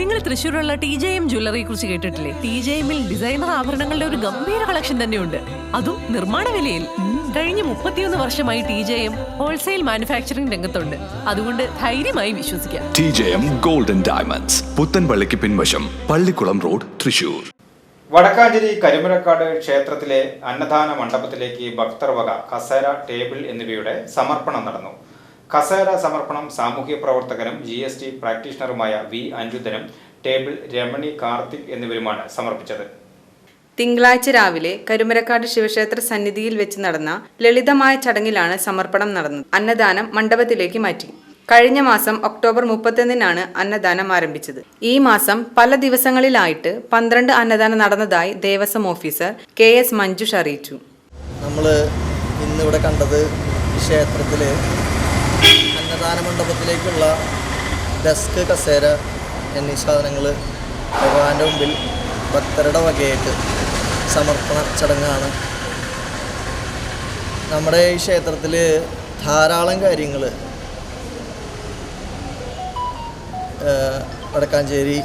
നിങ്ങൾ തൃശ്ശൂരുള്ള T J M ജ്വല്ലറിയെ കുറിച്ച് കേട്ടിട്ടില്ലേ? ടി ജെ എമ്മിൽ ഡിസൈനർ ആഭരണങ്ങളുടെ ഒരു ഗംഭീര കളക്ഷൻ തന്നെയുണ്ട്. അതും നിർമ്മാണ വിലയിൽ. കഴിഞ്ഞ മുപ്പത്തിയൊന്ന് വർഷമായി T J M wholesale manufacturing രംഗത്തുണ്ട്. അതുകൊണ്ട് ധൈര്യമായി വിശ്വസിക്കാം. T J M golden diamonds പുത്തൻപള്ളിക്ക് പിൻവശം പള്ളിക്കുളം റോഡ് തൃശൂർ വടക്കാഞ്ചേരി കരിമുരക്കാട് ക്ഷേത്രത്തിലെ അന്നദാന മണ്ഡപത്തിലേക്ക് ഭക്തർവക കസേര ടേബിൾ എന്നിവയുടെ സമർപ്പണം നടന്നു. കസേര സമർപ്പണം സാമൂഹ്യ പ്രവർത്തകനും ജി എസ് ടി പ്രാക്ടീഷണറുമായ വി അഞ്ജുതനും ടേബിൾ രമണി കാർത്തിക് എന്നിവരുമാണ് സമർപ്പിച്ചത്. തിങ്കളാഴ്ച രാവിലെ കരുമരക്കാട് ശിവക്ഷേത്ര സന്നിധിയിൽ വെച്ച് നടന്ന ലളിതമായ ചടങ്ങിലാണ് സമർപ്പണം നടന്നത്. അന്നദാനം മണ്ഡപത്തിലേക്ക് മാറ്റി. കഴിഞ്ഞ മാസം ഒക്ടോബർ മുപ്പത്തൊന്നിനാണ് അന്നദാനം ആരംഭിച്ചത്. ഈ മാസം പല ദിവസങ്ങളിലായിട്ട് പന്ത്രണ്ട് അന്നദാനം നടന്നതായി Devaswom officer K S Manjush അറിയിച്ചു. നമ്മൾ ഇന്നിവിടെ കണ്ടത് ക്ഷേത്രത്തിലെ ക്ഷേത്രത്തിൽ അന്നദാന മണ്ഡപത്തിലേക്കുള്ള ഡെസ്ക് കസേര എന്നീ സാധനങ്ങൾ ഭഗവാന്റെ മുമ്പിൽ ഭക്തരുടെ വകയായിട്ട് സമർപ്പണ ചടങ്ങാണ്. നമ്മുടെ ഈ ക്ഷേത്രത്തിൽ ധാരാളം കാര്യങ്ങൾ വടക്കാഞ്ചേരി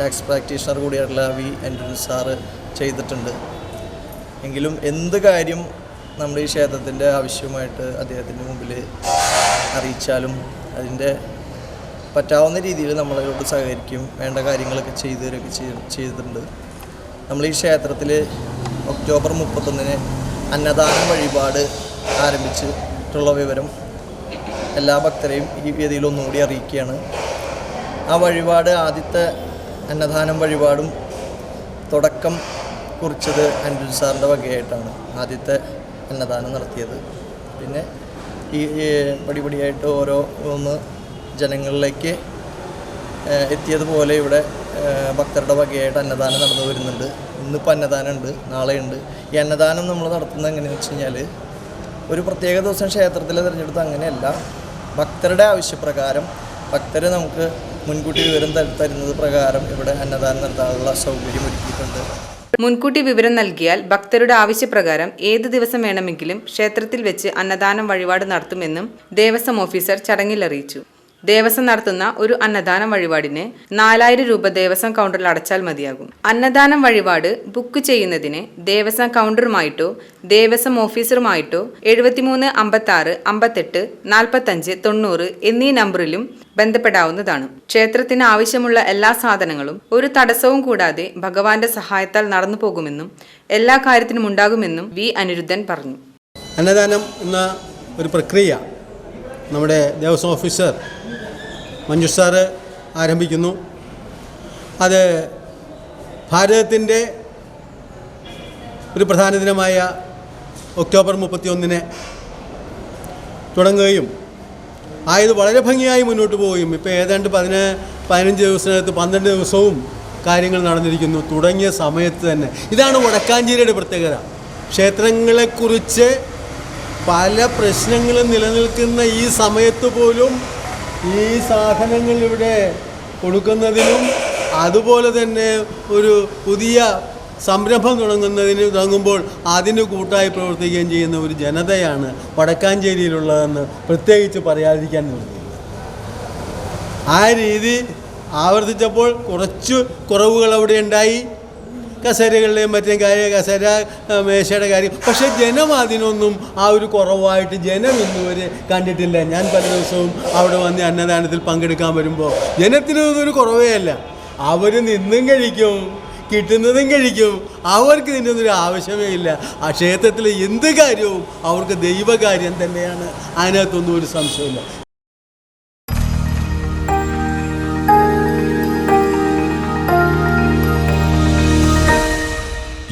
ടാക്സ് പ്രാക്ടീഷണർ കൂടിയായിട്ടുള്ള വി. ആൻഡ്രൂ സാറ് ചെയ്തിട്ടുണ്ട്. എങ്കിലും എന്ത് കാര്യം നമ്മുടെ ഈ ക്ഷേത്രത്തിന്റെ ആവശ്യമായിട്ട് അദ്ദേഹത്തിന്റെ മുമ്പിൽ അറിയിച്ചാലും അതിന്റെ പറ്റാവുന്ന രീതിയിൽ നമ്മളോട് സഹകരിക്കും വേണ്ട കാര്യങ്ങളൊക്കെ ചെയ്തു തരികയൊക്കെ ചെയ്- ചെയ്തിട്ടുണ്ട്. നമ്മൾ ഈ ക്ഷേത്രത്തിൽ ഒക്ടോബർ മുപ്പത്തൊന്നിന് അന്നദാനം വഴിപാട് ആരംഭിച്ചിട്ടുള്ള വിവരം എല്ലാ ഭക്തരെയും ഈ വേദിയിൽ ഒന്നുകൂടി അറിയിക്കുകയാണ്. ആ വഴിപാട് ആദ്യത്തെ അന്നദാനം വഴിപാടും തുടക്കം കുറിച്ചത് അനിരുദ്ധ സാറിന്റെ വകയായിട്ടാണ് ആദ്യത്തെ അന്നദാനം നടത്തിയത്. പിന്നെ ഈ പടിപടിയായിട്ട് ഓരോ ഒന്ന് ജനങ്ങളിലേക്ക് എത്തിയതുപോലെ ഇവിടെ ഭക്തരുടെ വകയായിട്ട് അന്നദാനം നടന്നു വരുന്നുണ്ട്. ഇന്നിപ്പോൾ അന്നദാനം ഉണ്ട് നാളെ ഉണ്ട് ഈ അന്നദാനം നമ്മൾ നടത്തുന്നത് എങ്ങനെയാണെന്ന് വെച്ച് കഴിഞ്ഞാൽ ഒരു പ്രത്യേക ദിവസം ക്ഷേത്രത്തിൽ തിരഞ്ഞെടുത്ത് അങ്ങനെയല്ല. ഭക്തരുടെ ആവശ്യപ്രകാരം ഭക്തർ നമുക്ക് മുൻകൂട്ടി വിവരം തരു- തരുന്നത് പ്രകാരം ഇവിടെ അന്നദാനം നടത്താനുള്ള സൗകര്യം ഒരുക്കിയിട്ടുണ്ട്. മുൻകൂട്ടി വിവരം നൽകിയാൽ ഭക്തരുടെ ആവശ്യപ്രകാരം ഏത് ദിവസം വേണമെങ്കിലും ക്ഷേത്രത്തിൽ വെച്ച് അന്നദാനം വഴിപാട് നടത്തുമെന്നും ദേവസ്വം ഓഫീസർ ചടങ്ങിൽ അറിയിച്ചു ദേവസ്വം നടത്തുന്ന ഒരു അന്നദാനം വഴിപാടിന് നാലായിരം രൂപ ദേവസ്വം കൗണ്ടറിൽ അടച്ചാൽ മതിയാകും. അന്നദാനം വഴിപാട് ബുക്ക് ചെയ്യുന്നതിന് ദേവസ്വം കൗണ്ടറുമായിട്ടോ ദേവസ്വം ഓഫീസറുമായിട്ടോ എഴുപത്തിമൂന്ന് അമ്പത്തി ആറ് അമ്പത്തെട്ട് നാൽപ്പത്തഞ്ച് തൊണ്ണൂറ് എന്നീ നമ്പറിലും ബന്ധപ്പെടാവുന്നതാണ്. ക്ഷേത്രത്തിന് ആവശ്യമുള്ള എല്ലാ സാധനങ്ങളും ഒരു തടസ്സവും കൂടാതെ ഭഗവാന്റെ സഹായത്താൽ നടന്നു പോകുമെന്നും എല്ലാ കാര്യത്തിനും ഉണ്ടാകുമെന്നും വി അനിരുദ്ധൻ പറഞ്ഞു. അന്നദാനം എന്ന ഒരു പ്രക്രിയ നമ്മുടെ ദേവസ്വം ഓഫീസർ മഞ്ജു സാറ് ആരംഭിക്കുന്നു. അത് ഭാരതത്തിന്റെ ഒരു പ്രധാന ദിനമായ ഒക്ടോബർ മുപ്പത്തിയൊന്നിന് തുടങ്ങുകയും ആയത് വളരെ ഭംഗിയായി മുന്നോട്ട് പോവുകയും ഇപ്പോൾ ഏതാണ്ട് പതിന് പതിനഞ്ച് ദിവസത്തിനകത്ത് പന്ത്രണ്ട് ദിവസവും കാര്യങ്ങൾ നടന്നിരിക്കുന്നു. തുടങ്ങിയ സമയത്ത് തന്നെ. ഇതാണ് വടക്കാഞ്ചേരിയുടെ പ്രത്യേകത. ക്ഷേത്രങ്ങളെക്കുറിച്ച് പല പ്രശ്നങ്ങളും നിലനിൽക്കുന്ന ഈ സമയത്ത് പോലും ഈ സാധനങ്ങൾ ഇവിടെ കൊടുക്കുന്നതിനും അതുപോലെ തന്നെ ഒരു പുതിയ സംരംഭം തുടങ്ങുന്നതിന് തുടങ്ങുമ്പോൾ അതിന് കൂട്ടായി പ്രവർത്തിക്കുകയും ചെയ്യുന്ന ഒരു ജനതയാണ് വടക്കാഞ്ചേരിയിലുള്ളതെന്ന് പ്രത്യേകിച്ച് പറയാതിരിക്കാൻ നിർത്തി ആ രീതി ആവർത്തിച്ചപ്പോൾ കുറച്ച് കുറവുകൾ അവിടെ ഉണ്ടായി. കസേരകളുടെയും മറ്റും കാര്യം കസേര മേശയുടെ കാര്യം. പക്ഷേ ജനം അതിനൊന്നും ആ ഒരു കുറവായിട്ട് ജനം ഇന്നുവരെ കണ്ടിട്ടില്ല. ഞാൻ പല ദിവസവും അവിടെ വന്ന് അന്നദാനത്തിൽ പങ്കെടുക്കാൻ വരുമ്പോൾ ജനത്തിന് ഇതൊരു കുറവേ അല്ല. അവർ നിന്നും കഴിക്കും കിട്ടുന്നതും കഴിക്കും. അവർക്ക് ഇതിന്റെ ഒന്നും ആവശ്യമേ ഇല്ല. ആ ക്ഷേത്രത്തിലെ എന്ത് കാര്യവും അവർക്ക് ദൈവകാര്യം തന്നെയാണ്. അതിനകത്തൊന്നും ഒരു സംശയമില്ല